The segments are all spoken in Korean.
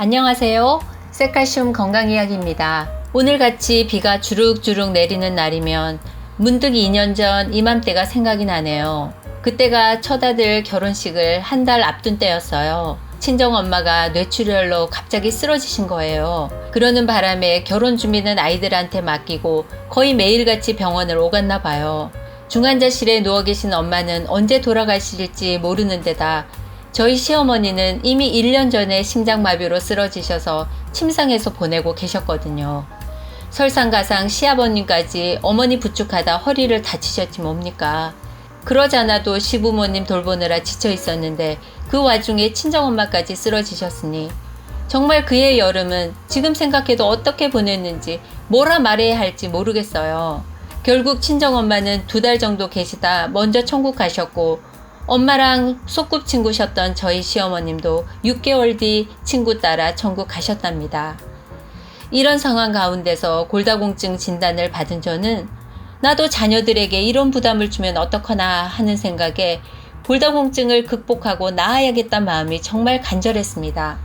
안녕하세요. 세칼슘 건강 이야기입니다. 오늘 같이 비가 주룩주룩 내리는 날이면 문득 2년 전 이맘때가 생각이 나네요. 그때가 첫 아들 결혼식을 한 달 앞둔 때였어요. 친정 엄마가 뇌출혈로 갑자기 쓰러지신 거예요. 그러는 바람에 결혼 준비는 아이들한테 맡기고 거의 매일같이 병원을 오갔나 봐요. 중환자실에 누워 계신 엄마는 언제 돌아가실지 모르는 데다 저희 시어머니는 이미 1년 전에 심장마비로 쓰러지셔서 침상에서 보내고 계셨거든요. 설상가상 시아버님까지 어머니 부축하다 허리를 다치셨지 뭡니까. 그러지 않아도 시부모님 돌보느라 지쳐 있었는데 그 와중에 친정엄마까지 쓰러지셨으니 정말 그의 여름은 지금 생각해도 어떻게 보냈는지 뭐라 말해야 할지 모르겠어요. 결국 친정엄마는 두 달 정도 계시다 먼저 천국 가셨고 엄마랑 소꿉친구셨던 저희 시어머님도 6개월 뒤 친구 따라 천국 가셨답니다. 이런 상황 가운데서 골다공증 진단을 받은 저는 나도 자녀들에게 이런 부담을 주면 어떡하나 하는 생각에 골다공증을 극복하고 나아야겠다는 마음이 정말 간절했습니다.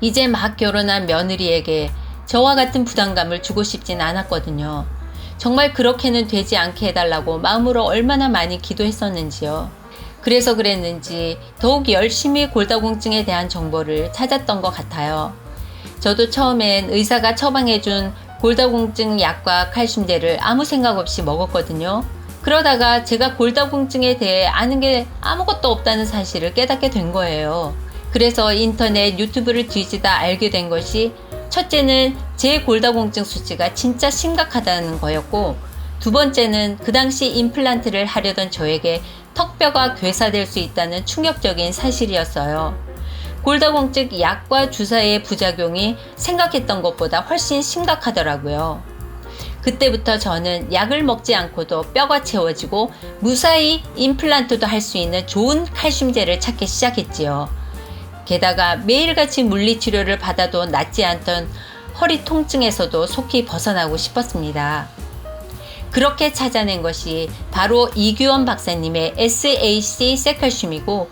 이제 막 결혼한 며느리에게 저와 같은 부담감을 주고 싶진 않았거든요. 정말 그렇게는 되지 않게 해달라고 마음으로 얼마나 많이 기도했었는지요. 그래서 그랬는지 더욱 열심히 골다공증에 대한 정보를 찾았던 것 같아요. 저도 처음엔 의사가 처방해준 골다공증 약과 칼슘제를 아무 생각 없이 먹었거든요. 그러다가 제가 골다공증에 대해 아는 게 아무것도 없다는 사실을 깨닫게 된 거예요. 그래서 인터넷 유튜브를 뒤지다 알게 된 것이 첫째는 제 골다공증 수치가 진짜 심각하다는 거였고 두 번째는 그 당시 임플란트를 하려던 저에게 턱뼈가 괴사될 수 있다는 충격적인 사실이었어요. 골다공증 약과 주사의 부작용이 생각했던 것보다 훨씬 심각하더라고요. 그때부터 저는 약을 먹지 않고도 뼈가 채워지고 무사히 임플란트도 할 수 있는 좋은 칼슘제를 찾기 시작했지요. 게다가 매일같이 물리치료를 받아도 낫지 않던 허리 통증에서도 속히 벗어나고 싶었습니다. 그렇게 찾아낸 것이 바로 이규원 박사님의 SAC 세칼슘이고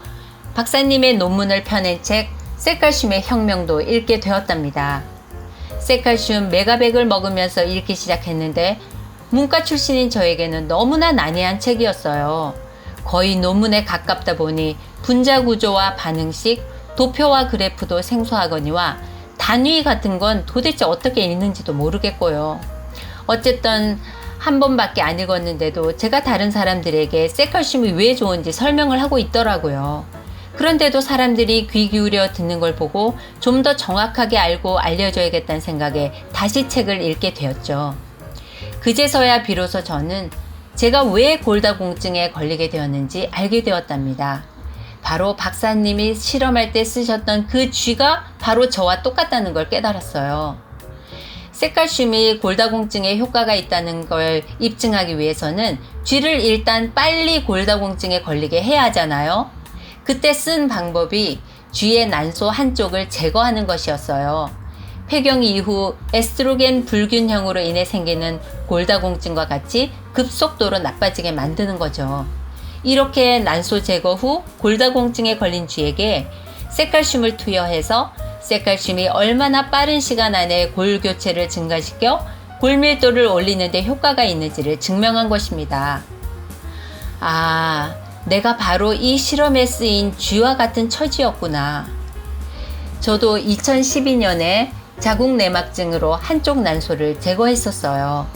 박사님의 논문을 펴낸 책 세칼슘의 혁명도 읽게 되었답니다. 세칼슘 메가백을 먹으면서 읽기 시작했는데 문과 출신인 저에게는 너무나 난해한 책이었어요. 거의 논문에 가깝다 보니 분자 구조와 반응식, 도표와 그래프도 생소하거니와 단위 같은 건 도대체 어떻게 읽는지도 모르겠고요. 어쨌든 한 번밖에 안 읽었는데도 제가 다른 사람들에게 세칼슘이 왜 좋은지 설명을 하고 있더라고요. 그런데도 사람들이 귀 기울여 듣는 걸 보고 좀 더 정확하게 알고 알려줘야겠다는 생각에 다시 책을 읽게 되었죠. 그제서야 비로소 저는 제가 왜 골다공증에 걸리게 되었는지 알게 되었답니다. 바로 박사님이 실험할 때 쓰셨던 그 쥐가 바로 저와 똑같다는 걸 깨달았어요. 세칼슘이 골다공증에 효과가 있다는 걸 입증하기 위해서는 쥐를 일단 빨리 골다공증에 걸리게 해야 하잖아요. 그때 쓴 방법이 쥐의 난소 한쪽을 제거하는 것이었어요. 폐경 이후 에스트로겐 불균형으로 인해 생기는 골다공증과 같이 급속도로 나빠지게 만드는 거죠. 이렇게 난소 제거 후 골다공증에 걸린 쥐에게 세칼슘을 투여해서 세칼슘이 얼마나 빠른 시간 안에 골 교체를 증가시켜 골 밀도를 올리는 데 효과가 있는지를 증명한 것입니다. 아, 내가 바로 이 실험에 쓰인 쥐와 같은 처지였구나. 저도 2012년에 자궁 내막증으로 한쪽 난소를 제거했었어요.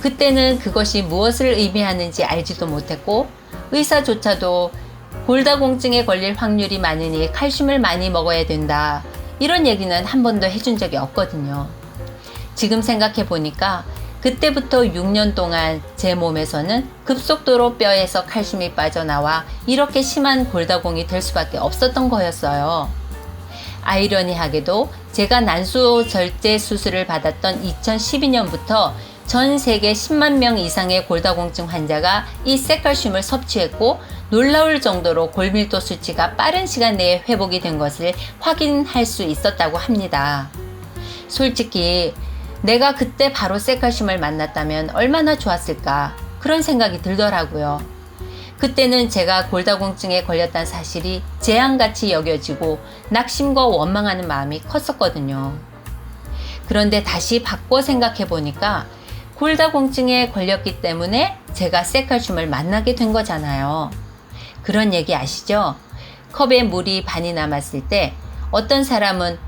그때는 그것이 무엇을 의미하는지 알지도 못했고 의사조차도 골다공증에 걸릴 확률이 많으니 칼슘을 많이 먹어야 된다. 이런 얘기는 한 번도 해준 적이 없거든요. 지금 생각해 보니까 그때부터 6년 동안 제 몸에서는 급속도로 뼈에서 칼슘이 빠져나와 이렇게 심한 골다공이 될 수밖에 없었던 거였어요. 아이러니하게도 제가 난소 절제 수술을 받았던 2012년부터 전 세계 10만 명 이상의 골다공증 환자가 이 세칼슘을 섭취했고 놀라울 정도로 골밀도 수치가 빠른 시간 내에 회복이 된 것을 확인할 수 있었다고 합니다. 솔직히 내가 그때 바로 세칼슘을 만났다면 얼마나 좋았을까 그런 생각이 들더라고요. 그때는 제가 골다공증에 걸렸다는 사실이 재앙같이 여겨지고 낙심과 원망하는 마음이 컸었거든요. 그런데 다시 바꿔 생각해 보니까 골다공증에 걸렸기 때문에 제가 세칼슘을 만나게 된 거잖아요. 그런 얘기 아시죠? 컵에 물이 반이 남았을 때 어떤 사람은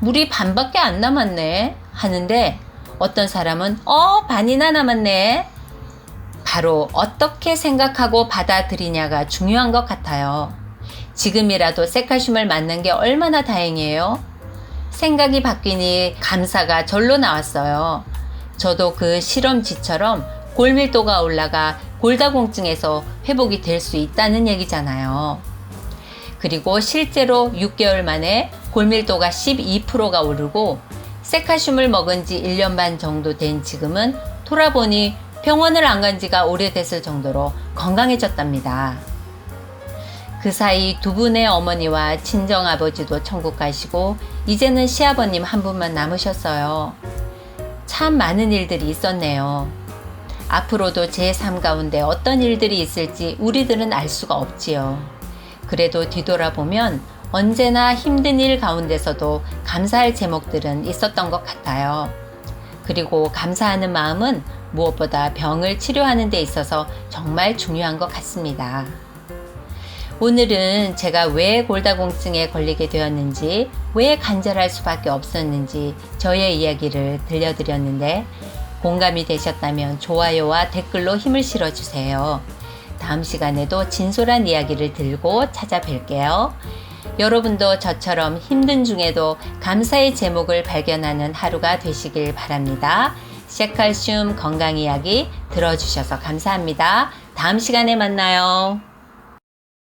물이 반밖에 안 남았네 하는데 어떤 사람은 어 반이나 남았네 바로 어떻게 생각하고 받아들이냐가 중요한 것 같아요. 지금이라도 세칼슘을 맞는 게 얼마나 다행이에요. 생각이 바뀌니 감사가 절로 나왔어요. 저도 그 실험지처럼 골밀도가 올라가 골다공증에서 회복이 될 수 있다는 얘기잖아요. 그리고 실제로 6개월 만에 골밀도가 12%가 오르고 세칼슘을 먹은 지 1년 반 정도 된 지금은 돌아보니 병원을 안 간 지가 오래됐을 정도로 건강해졌답니다. 그 사이 두 분의 어머니와 친정 아버지도 천국 가시고 이제는 시아버님 한 분만 남으셨어요. 참 많은 일들이 있었네요. 앞으로도 제삶 가운데 어떤 일들이 있을지 우리들은 알 수가 없지요. 그래도 뒤돌아보면 언제나 힘든 일 가운데서도 감사할 제목들은 있었던 것 같아요. 그리고 감사하는 마음은 무엇보다 병을 치료하는 데 있어서 정말 중요한 것 같습니다. 오늘은 제가 왜 골다공증에 걸리게 되었는지, 왜 간절할 수밖에 없었는지 저의 이야기를 들려드렸는데, 공감이 되셨다면 좋아요와 댓글로 힘을 실어주세요. 다음 시간에도 진솔한 이야기를 들고 찾아뵐게요. 여러분도 저처럼 힘든 중에도 감사의 제목을 발견하는 하루가 되시길 바랍니다. 셰칼슘 건강 이야기 들어주셔서 감사합니다. 다음 시간에 만나요.